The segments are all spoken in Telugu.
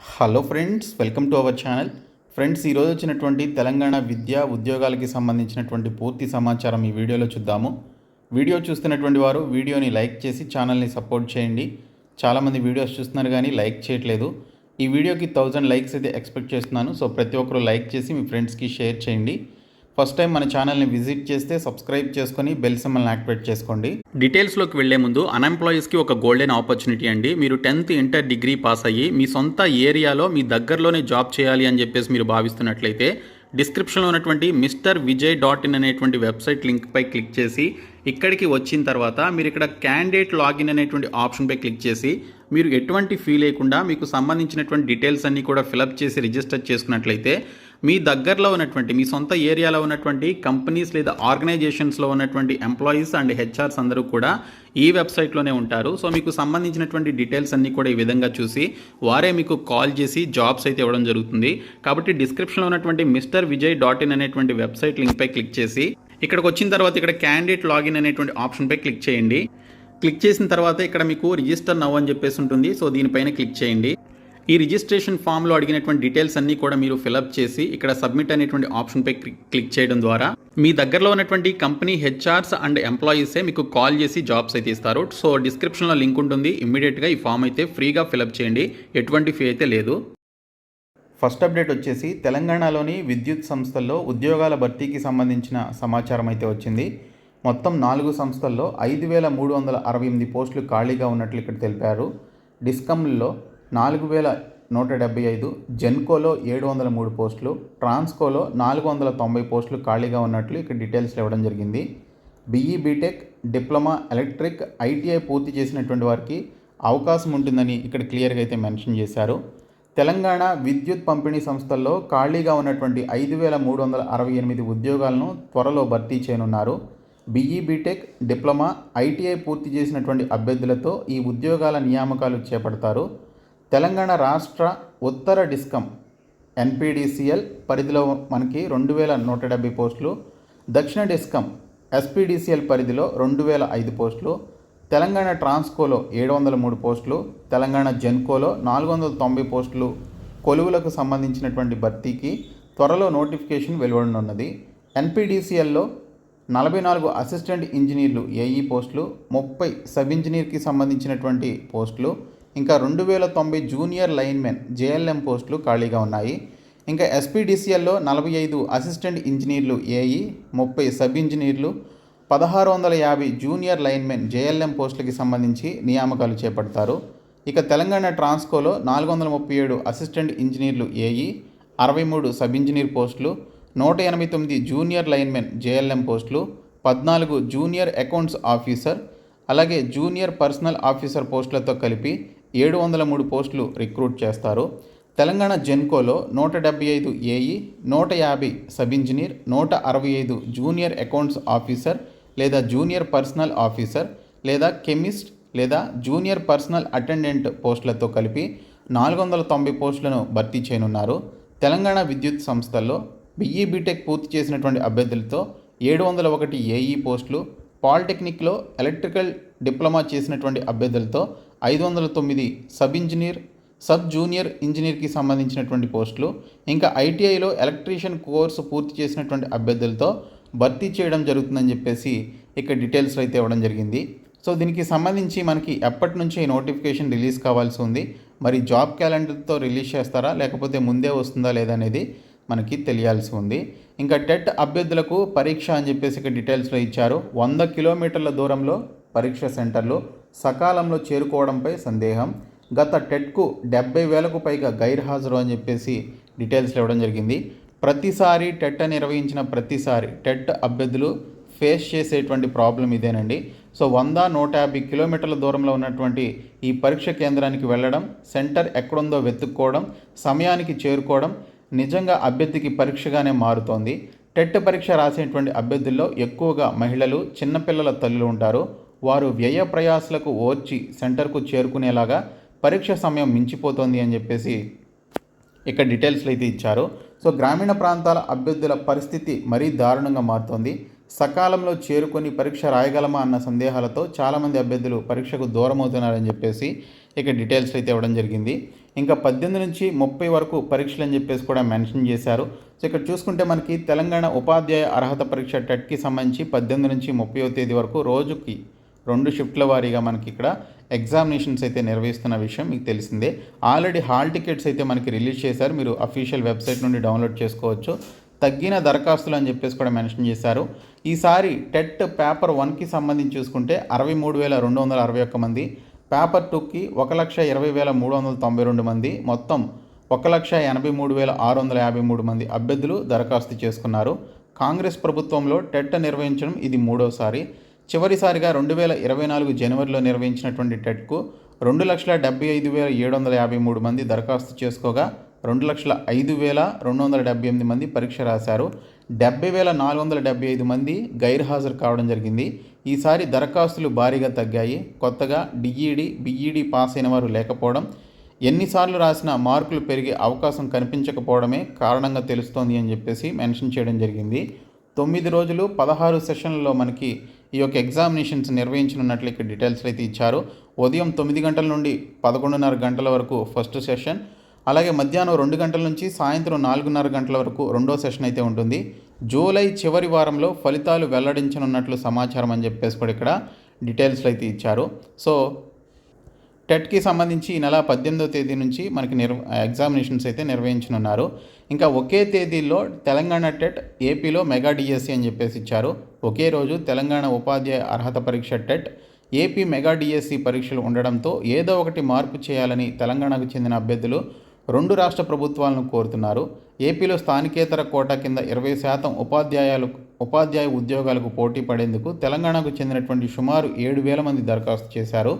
Hello friends welcome to our channel friends ఈరోజు వచ్చినటువంటి తెలంగాణ విద్య ఉద్యోగాలకి సంబంధించినటువంటి పూర్తి సమాచారం ఈ వీడియోలో చూద్దాము. వీడియో చూస్తున్నటువంటి వారు వీడియోని లైక్ చేసి ఛానల్ని సపోర్ట్ చేయండి. చాలామంది వీడియోస్ చూస్తున్నారు కానీ లైక్ చేయట్లేదు. ఈ వీడియోకి థౌజండ్ లైక్స్ అయితే ఎక్స్పెక్ట్ చేస్తున్నాను. సో ప్రతి ఒక్కరు లైక్ చేసి మీ ఫ్రెండ్స్కి షేర్ చేయండి. ఫస్ట్ టైం మన ఛానల్ని విజిట్ చేస్తే సబ్స్క్రైబ్ చేసుకొని బెల్ సింబల్ని యాక్టివేట్ చేసుకోండి. డీటెయిల్స్లోకి వెళ్ళే ముందు అన్ఎంప్లాయీస్కి ఒక గోల్డెన్ ఆపర్చునిటీ అండి. మీరు టెన్త్ ఇంటర్ డిగ్రీ పాస్ అయ్యి మీ సొంత ఏరియాలో మీ దగ్గరలోనే జాబ్ చేయాలి అని చెప్పేసి మీరు భావిస్తున్నట్లయితే డిస్క్రిప్షన్లో ఉన్నటువంటి మిస్టర్ విజయ్ డాట్ ఇన్ అనేటువంటి వెబ్సైట్ లింక్పై క్లిక్ చేసి ఇక్కడికి వచ్చిన తర్వాత మీరు ఇక్కడ క్యాండిడేట్ లాగిన్ అనేటువంటి ఆప్షన్పై క్లిక్ చేసి మీరు ఎటువంటి ఫీ లేకుండా మీకు సంబంధించినటువంటి డీటెయిల్స్ అన్నీ కూడా ఫిలప్ చేసి రిజిస్టర్ చేసుకున్నట్లయితే మీ దగ్గరలో ఉన్నటువంటి మీ సొంత ఏరియాలో ఉన్నటువంటి కంపెనీస్ లేదా ఆర్గనైజేషన్స్లో ఉన్నటువంటి ఎంప్లాయీస్ అండ్ హెచ్ఆర్స్ అందరూ కూడా ఈ వెబ్సైట్లోనే ఉంటారు. సో మీకు సంబంధించినటువంటి డీటెయిల్స్ అన్నీ కూడా ఈ విధంగా చూసి వారే మీకు కాల్ చేసి జాబ్స్ అయితే ఇవ్వడం జరుగుతుంది. కాబట్టి డిస్క్రిప్షన్లో ఉన్నటువంటి మిస్టర్ విజయ్ డాట్ ఇన్ అనేటువంటి వెబ్సైట్ లింక్పై క్లిక్ చేసి ఇక్కడికి వచ్చిన తర్వాత ఇక్కడ క్యాండిడేట్ లాగిన్ అనేటువంటి ఆప్షన్పై క్లిక్ చేయండి. క్లిక్ చేసిన తర్వాత ఇక్కడ మీకు రిజిస్టర్ నవ్ అని చెప్పేసి ఉంటుంది. సో దీనిపైన క్లిక్ చేయండి. ఈ రిజిస్ట్రేషన్ ఫామ్లో అడిగినటువంటి డీటెయిల్స్ అన్నీ కూడా మీరు ఫిలప్ చేసి ఇక్కడ సబ్మిట్ అనేటువంటి ఆప్షన్పై క్లిక్ చేయడం ద్వారా మీ దగ్గరలో ఉన్నటువంటి కంపెనీ హెచ్ఆర్స్ అండ్ ఎంప్లాయీసే మీకు కాల్ చేసి జాబ్స్ అయితే ఇస్తారు. సో డిస్క్రిప్షన్లో లింక్ ఉంటుంది. ఇమ్మీడియట్గా ఈ ఫామ్ అయితే ఫ్రీగా ఫిలప్ చేయండి. ఎటువంటి ఫీ అయితే లేదు. ఫస్ట్ అప్డేట్ వచ్చేసి తెలంగాణలోని విద్యుత్ సంస్థల్లో ఉద్యోగాల భర్తీకి సంబంధించిన సమాచారం అయితే వచ్చింది. మొత్తం నాలుగు సంస్థల్లో ఐదు వేల మూడు వందల అరవై ఎనిమిది పోస్టులు ఖాళీగా ఉన్నట్లు ఇక్కడ తెలిపారు. డిస్కమ్లలో నాలుగు వేల నూట డెబ్బై ఐదు జెన్కోలో ఏడు వందల మూడు పోస్టులు ట్రాన్స్కోలో నాలుగు వందల తొంభై పోస్టులు ఖాళీగా ఉన్నట్లు ఇక్కడ డీటెయిల్స్ ఇవ్వడం జరిగింది. BE BTech diploma electric ITI పూర్తి చేసినటువంటి వారికి అవకాశం ఉంటుందని ఇక్కడ క్లియర్గా అయితే మెన్షన్ చేశారు. తెలంగాణ విద్యుత్ పంపిణీ సంస్థల్లో ఖాళీగా ఉన్నటువంటి ఐదు వేల మూడు వందల అరవై ఎనిమిది ఉద్యోగాలను త్వరలో భర్తీ చేయనున్నారు. బీఈ బీటెక్ డిప్లొమా ఐటీఐ పూర్తి చేసినటువంటి అభ్యర్థులతో ఈ ఉద్యోగాల నియామకాలు చేపడతారు. తెలంగాణ రాష్ట్ర ఉత్తర డిస్కం ఎన్పిడిసిఎల్ పరిధిలో మనకి రెండు వేల నూట డెబ్బై పోస్టులు దక్షిణ డిస్కం ఎస్పీడీసీఎల్ పరిధిలో రెండు వేల ఐదు పోస్టులు తెలంగాణ ట్రాన్స్కోలో ఏడు వందల మూడు పోస్టులు తెలంగాణ జెన్కోలో నాలుగు వందల తొంభై పోస్టులు కొలువులకు సంబంధించినటువంటి భర్తీకి త్వరలో నోటిఫికేషన్ వెలువడనున్నది. ఎన్పిడిసిఎల్లో నలభై నాలుగు అసిస్టెంట్ ఇంజనీర్లు ఏఈ పోస్టులు ముప్పై సబ్ ఇంజనీర్కి సంబంధించినటువంటి పోస్టులు ఇంకా రెండు వేల తొంభై జూనియర్ లైన్మెన్ జేఎల్ఎం పోస్టులు ఖాళీగా ఉన్నాయి. ఇంకా ఎస్పీడీసీఎల్లో నలభై ఐదు అసిస్టెంట్ ఇంజనీర్లు ఏఈ ముప్పై సబ్ ఇంజనీర్లు పదహారు వందల యాభై జూనియర్ లైన్మెన్ జేఎల్ఎం పోస్టులకి సంబంధించి నియామకాలు చేపడతారు. ఇక తెలంగాణ ట్రాన్స్కోలో నాలుగు వందల ముప్పై ఏడు అసిస్టెంట్ ఇంజనీర్లు ఏఈ అరవై మూడు సబ్ ఇంజనీర్ పోస్టులు నూట ఎనభై తొమ్మిది జూనియర్ లైన్మెన్ జేఎల్ఎం పోస్టులు పద్నాలుగు జూనియర్ అకౌంట్స్ ఆఫీసర్ అలాగే జూనియర్ పర్సనల్ ఆఫీసర్ పోస్టులతో కలిపి ఏడు వందల మూడు పోస్టులు రిక్రూట్ చేస్తారు. తెలంగాణ జెన్కోలో నూట డెబ్బై ఐదు ఏఈ నూట యాభై సబ్ ఇంజనీర్ నూట అరవై ఐదు జూనియర్ అకౌంట్స్ ఆఫీసర్ లేదా జూనియర్ పర్సనల్ ఆఫీసర్ లేదా కెమిస్ట్ లేదా జూనియర్ పర్సనల్ అటెండెంట్ పోస్టులతో కలిపి నాలుగు వందల తొంభై పోస్టులను భర్తీ చేయనున్నారు. తెలంగాణ విద్యుత్ సంస్థల్లో బిఈ బీటెక్ పూర్తి చేసినటువంటి అభ్యర్థులతో ఏడు వందల ఒకటి ఏఈ పోస్టులు పాలిటెక్నిక్లో ఎలక్ట్రికల్ డిప్లొమా చేసినటువంటి అభ్యర్థులతో ఐదు వందల తొమ్మిది సబ్ ఇంజనీర్ సబ్ జూనియర్ ఇంజనీర్కి సంబంధించినటువంటి పోస్టులు ఇంకా ఐటీఐలో ఎలక్ట్రీషియన్ కోర్సు పూర్తి చేసినటువంటి అభ్యర్థులతో భర్తీ చేయడం జరుగుతుందని చెప్పేసి ఇక్కడ డీటెయిల్స్ అయితే ఇవ్వడం జరిగింది. సో దీనికి సంబంధించి మనకి ఎప్పటి నుంచి నోటిఫికేషన్ రిలీజ్ కావాల్సి ఉంది. మరి జాబ్ క్యాలెండర్తో రిలీజ్ చేస్తారా లేకపోతే ముందే వస్తుందా లేదా అనేది మనకి తెలియాల్సి ఉంది. ఇంకా టెట్ అభ్యర్థులకు పరీక్ష అని చెప్పేసి ఇక్కడ డీటెయిల్స్లో ఇచ్చారు. వంద కిలోమీటర్ల దూరంలో పరీక్ష సెంటర్లు సకాలంలో చేరుకోవడంపై సందేహం. గత టెట్కు డెబ్బై వేలకు పైగా గైర్హాజరు అని చెప్పేసి డీటెయిల్స్ ఇవ్వడం జరిగింది. ప్రతిసారి టెట్ నిర్వహించిన ప్రతిసారి టెట్ అభ్యర్థులు ఫేస్ చేసేటువంటి ప్రాబ్లం ఇదేనండి. సో వంద నూట యాభై కిలోమీటర్ల దూరంలో ఉన్నటువంటి ఈ పరీక్ష కేంద్రానికి వెళ్ళడం సెంటర్ ఎక్కడుందో వెతుక్కోవడం సమయానికి చేరుకోవడం నిజంగా అభ్యర్థికి పరీక్షగానే మారుతోంది. టెట్ పరీక్ష రాసేటువంటి అభ్యర్థుల్లో ఎక్కువగా మహిళలు చిన్నపిల్లల తల్లులు ఉంటారు. వారు వ్యయ ప్రయాసలకు ఓర్చి సెంటర్కు చేరుకునేలాగా పరీక్ష సమయం మించిపోతోంది అని చెప్పేసి ఇక్కడ డీటెయిల్స్లో అయితే ఇచ్చారు. సో గ్రామీణ ప్రాంతాల అభ్యర్థుల పరిస్థితి మరీ దారుణంగా మారుతోంది. సకాలంలో చేరుకొని పరీక్ష రాయగలమా అన్న సందేహాలతో చాలామంది అభ్యర్థులు పరీక్షకు దూరం అవుతున్నారని చెప్పేసి ఇక డీటెయిల్స్ అయితే ఇవ్వడం జరిగింది. ఇంకా పద్దెనిమిది నుంచి ముప్పై వరకు పరీక్షలు అని చెప్పేసి కూడా మెన్షన్ చేశారు. సో ఇక్కడ చూసుకుంటే మనకి తెలంగాణ ఉపాధ్యాయ అర్హత పరీక్ష టెట్కి సంబంధించి పద్దెనిమిది నుంచి ముప్పై తేదీ వరకు రోజుకి రెండు షిఫ్ట్ల వారీగా మనకి ఇక్కడ ఎగ్జామినేషన్స్ అయితే నిర్వహిస్తున్న విషయం మీకు తెలిసిందే. ఆల్రెడీ హాల్ టికెట్స్ అయితే మనకి రిలీజ్ చేశారు. మీరు అఫీషియల్ వెబ్సైట్ నుండి డౌన్లోడ్ చేసుకోవచ్చు. తగ్గిన దరఖాస్తులు అని చెప్పేసి కూడా మెన్షన్ చేశారు. ఈసారి టెట్ పేపర్ వన్కి సంబంధించి చూసుకుంటే అరవై మూడు వేల రెండు వందల అరవై ఒక్క మంది పేపర్ టూకి ఒక లక్ష ఇరవై వేల మూడు వందల తొంభై రెండు మంది మొత్తం ఒక లక్ష ఎనభై మూడు వేల ఆరు వందల యాభై మూడు మంది అభ్యర్థులు దరఖాస్తు చేసుకున్నారు. కాంగ్రెస్ ప్రభుత్వంలో టెట్ నిర్వహించడం ఇది మూడోసారి. చివరిసారిగా రెండు వేల ఇరవై నాలుగు జనవరిలో నిర్వహించినటువంటి టెట్కు రెండు లక్షల డెబ్బై ఐదు వేల ఏడు వందల యాభై మూడు మంది దరఖాస్తు చేసుకోగా రెండు లక్షల ఐదు వేల రెండు వందల డెబ్బై ఎనిమిది మంది పరీక్ష రాశారు. డెబ్బై వేల నాలుగు వందల డెబ్బై ఐదు మంది గైర్హాజరు కావడం జరిగింది. ఈసారి దరఖాస్తులు భారీగా తగ్గాయి. కొత్తగా డిఈడి బిఈడి పాస్ అయిన వారు లేకపోవడం ఎన్నిసార్లు రాసిన మార్కులు పెరిగే అవకాశం కనిపించకపోవడమే కారణంగా తెలుస్తోంది అని చెప్పేసి మెన్షన్ చేయడం జరిగింది. తొమ్మిది రోజులు పదహారు సెషన్లలో మనకి ఈ యొక్క ఎగ్జామినేషన్స్ నిర్వహించనున్నట్లు ఇక్కడ డీటెయిల్స్ అయితే ఇచ్చారు. ఉదయం తొమ్మిది గంటల నుండి పదకొండున్నర గంటల వరకు ఫస్ట్ సెషన్ అలాగే మధ్యాహ్నం రెండు గంటల నుంచి సాయంత్రం నాలుగున్నర గంటల వరకు రెండో సెషన్ అయితే ఉంటుంది. జూలై చివరి వారంలో ఫలితాలు వెల్లడించనున్నట్లు సమాచారం అని చెప్పేసి కూడా ఇక్కడ డీటెయిల్స్లో అయితే ఇచ్చారు. సో టెట్కి సంబంధించి ఈ నెల పద్దెనిమిదో తేదీ నుంచి మనకి నిర్ ఎగ్జామినేషన్స్ అయితే నిర్వహించనున్నారు. ఇంకా ఒకే తేదీలో తెలంగాణ టెట్ ఏపీలో మెగా డిఎస్సి అని చెప్పేసి ఇచ్చారు. ఒకే రోజు తెలంగాణ ఉపాధ్యాయ అర్హత పరీక్ష టెట్ ఏపీ మెగా డిఎస్సి పరీక్షలు ఉండడంతో ఏదో ఒకటి మార్పు చేయాలని తెలంగాణకు చెందిన అభ్యర్థులు రెండు రాష్ట్ర ప్రభుత్వాలను కోరుతున్నారు. ఏపీలో స్థానికేతర కోటా కింద ఇరవై శాతం ఉపాధ్యాయులు ఉపాధ్యాయ ఉద్యోగాలకు పోటీ పడేందుకు తెలంగాణకు చెందినటువంటి సుమారు ఏడు వేల మంది దరఖాస్తు చేశారు.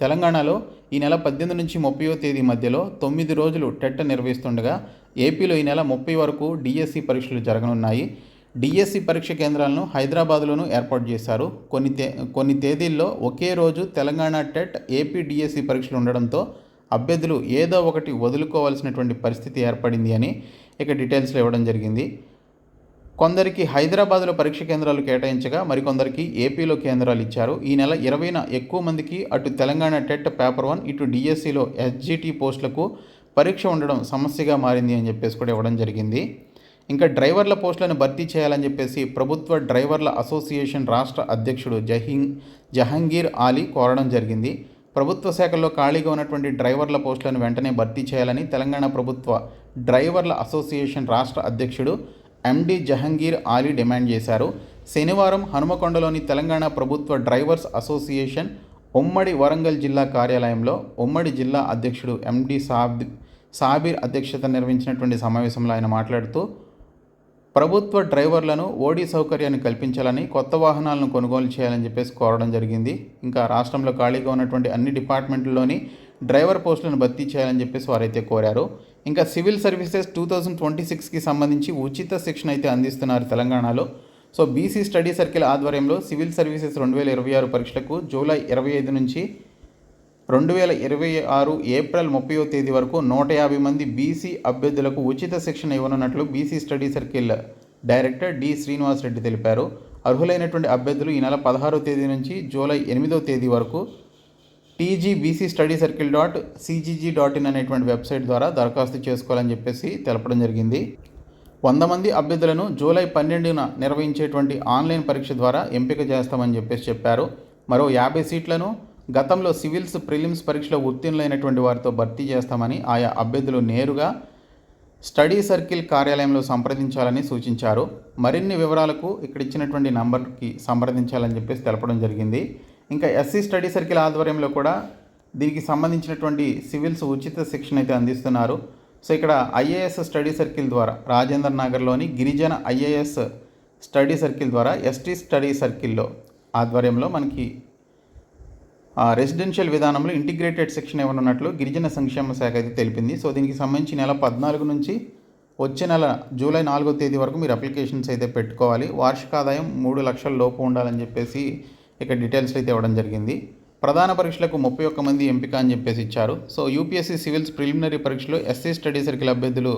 తెలంగాణలో ఈ నెల పద్దెనిమిది నుంచి ముప్పయో తేదీ మధ్యలో తొమ్మిది రోజులు టెట్ నిర్వహిస్తుండగా ఏపీలో ఈ నెల ముప్పై వరకు డిఎస్సి పరీక్షలు జరగనున్నాయి. డిఎస్సి పరీక్ష కేంద్రాలను హైదరాబాద్లోనూ ఏర్పాటు చేశారు. కొన్ని తే కొన్ని తేదీల్లో ఒకే రోజు తెలంగాణ టెట్ ఏపీ డిఎస్సి పరీక్షలు ఉండడంతో అభ్యర్థులు ఏదో ఒకటి వదులుకోవాల్సినటువంటి పరిస్థితి ఏర్పడింది అని ఇక డీటెయిల్స్లో ఇవ్వడం జరిగింది. కొందరికి హైదరాబాద్లో పరీక్ష కేంద్రాలు కేటాయించగా మరికొందరికి ఏపీలో కేంద్రాలు ఇచ్చారు. ఈ నెల ఇరవైన ఎక్కువ మందికి అటు తెలంగాణ టెట్ పేపర్ వన్ ఇటు డిఎస్సిలో ఎస్జిటి పోస్టులకు పరీక్ష ఉండడం సమస్యగా మారింది అని చెప్పేసి కూడా ఇవ్వడం జరిగింది. ఇంకా డ్రైవర్ల పోస్టులను భర్తీ చేయాలని చెప్పేసి ప్రభుత్వ డ్రైవర్ల అసోసియేషన్ రాష్ట్ర అధ్యక్షుడు జహింగ్ జహంగీర్ ఆలీ కోరడం జరిగింది. ప్రభుత్వ శాఖల్లో ఖాళీగా ఉన్నటువంటి డ్రైవర్ల పోస్టులను వెంటనే భర్తీ చేయాలని తెలంగాణ ప్రభుత్వ డ్రైవర్ల అసోసియేషన్ రాష్ట్ర అధ్యక్షుడు ఎండి జహంగీర్ ఆలీ డిమాండ్ చేశారు. శనివారం హనుమకొండలోని తెలంగాణ ప్రభుత్వ డ్రైవర్స్ అసోసియేషన్ ఉమ్మడి వరంగల్ జిల్లా కార్యాలయంలో ఉమ్మడి జిల్లా అధ్యక్షుడు ఎండి సాబ్ సాబీర్ అధ్యక్షత నిర్వహించినటువంటి సమావేశంలో ఆయన మాట్లాడుతూ ప్రభుత్వ డ్రైవర్లను ఓడీ సౌకర్యాన్ని కల్పించాలని కొత్త వాహనాలను కొనుగోలు చేయాలని చెప్పేసి కోరడం జరిగింది. ఇంకా రాష్ట్రంలో ఖాళీగా ఉన్నటువంటి అన్ని డిపార్ట్మెంట్లలోని డ్రైవర్ పోస్టులను భర్తీ చేయాలని చెప్పేసి వారైతే కోరారు. ఇంకా civil services two thousand twenty సిక్స్కి సంబంధించి ఉచిత శిక్షణ అయితే అందిస్తున్నారు తెలంగాణలో. సో బీసీ స్టడీ సర్కిల్ ఆధ్వర్యంలో సివిల్ సర్వీసెస్ రెండు వేల ఇరవై ఆరు పరీక్షలకు జూలై ఇరవై ఐదు నుంచి రెండు వేల ఇరవై ఆరు ఏప్రిల్ ముప్పయో తేదీ వరకు నూట యాభై మంది బీసీ అభ్యర్థులకు ఉచిత శిక్షణ ఇవ్వనున్నట్లు BC study circle director D Srinivas Reddy తెలిపారు. అర్హులైనటువంటి అభ్యర్థులు ఈ నెల పదహారో తేదీ నుంచి జూలై ఎనిమిదో తేదీ వరకు TG BC study circle dot CGG dot in అనేటువంటి వెబ్సైట్ ద్వారా దరఖాస్తు చేసుకోవాలని చెప్పేసి తెలపడం జరిగింది. వంద మంది అభ్యర్థులను జూలై పన్నెండున నిర్వహించేటువంటి ఆన్లైన్ పరీక్ష ద్వారా ఎంపిక చేస్తామని చెప్పేసి చెప్పారు. మరో యాభై సీట్లను గతంలో సివిల్స్ ప్రిలిమ్స్ పరీక్షలో ఉత్తీర్ణులైనటువంటి వారితో భర్తీ చేస్తామని ఆయా అభ్యర్థులు నేరుగా స్టడీ సర్కిల్ కార్యాలయంలో సంప్రదించాలని సూచించారు. మరిన్ని వివరాలకు ఇక్కడ ఇచ్చినటువంటి నంబర్కి సంప్రదించాలని చెప్పేసి తెలపడం జరిగింది. ఇంకా ఎస్సీ స్టడీ సర్కిల్ ఆధ్వర్యంలో కూడా దీనికి సంబంధించినటువంటి సివిల్స్ ఉచిత శిక్షణ అయితే అందిస్తున్నారు. సో ఇక్కడ ఐఏఎస్ స్టడీ సర్కిల్ ద్వారా రాజేంద్ర నగర్లోని గిరిజన ఐఏఎస్ స్టడీ సర్కిల్ ద్వారా ఎస్టీ స్టడీ సర్కిల్లో ఆధ్వర్యంలో మనకి రెసిడెన్షియల్ విధానంలో ఇంటిగ్రేటెడ్ శిక్షణ ఇవ్వనున్నట్లు గిరిజన సంక్షేమ శాఖ అయితే తెలిపింది. సో దీనికి సంబంధించి నెల పద్నాలుగు నుంచి వచ్చే నెల జూలై నాలుగో తేదీ వరకు మీరు అప్లికేషన్స్ అయితే పెట్టుకోవాలి. వార్షిక ఆదాయం మూడు లక్షల లోపు ఉండాలని చెప్పేసి ఇక్కడ డీటెయిల్స్ అయితే ఇవ్వడం జరిగింది. ప్రధాన పరీక్షలకు ముప్పై ఒక్క మంది ఎంపిక అని చెప్పేసి ఇచ్చారు. సో యూపీఎస్సీ సివిల్స్ ప్రిలిమినరీ పరీక్షలో ఎస్సీ స్టడీ సర్కిల్ అభ్యర్థులు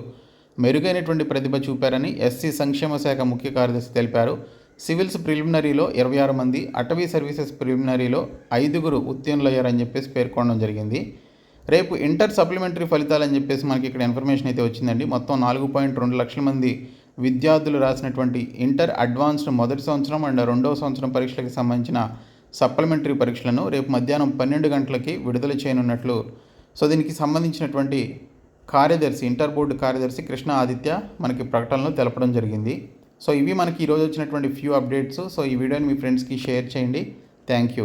మెరుగైనటువంటి ప్రతిభ చూపారని ఎస్సీ సంక్షేమ శాఖ ముఖ్య కార్యదర్శి తెలిపారు. సివిల్స్ ప్రిలిమినరీలో ఇరవై ఆరు మంది అటవీ సర్వీసెస్ ప్రిలిమినరీలో ఐదుగురు ఉత్తీర్ణులయ్యారని చెప్పేసి పేర్కొనడం జరిగింది. రేపు ఇంటర్ సప్లిమెంటరీ ఫలితాలు అని చెప్పేసి మనకి ఇక్కడ ఇన్ఫర్మేషన్ అయితే వచ్చిందండి. మొత్తం నాలుగు పాయింట్ రెండు లక్షల మంది విద్యార్థులు రాసినటువంటి ఇంటర్ అడ్వాన్స్డ్ మొదటి సంవత్సరం అండ్ రెండవ సంవత్సరం పరీక్షలకు సంబంధించిన సప్లిమెంటరీ పరీక్షలను రేపు మధ్యాహ్నం పన్నెండు గంటలకి విడుదల చేయనున్నట్లు. సో దీనికి సంబంధించినటువంటి కార్యదర్శి ఇంటర్ బోర్డు కార్యదర్శి కృష్ణ ఆదిత్య మనకి ప్రకటనలో తెలపడం జరిగింది. సో ఇవి మనకి ఈరోజు వచ్చినటువంటి ఫ్యూ అప్డేట్స్ సో ఈ వీడియోని మీ ఫ్రెండ్స్కి షేర్ చేయండి. Thank you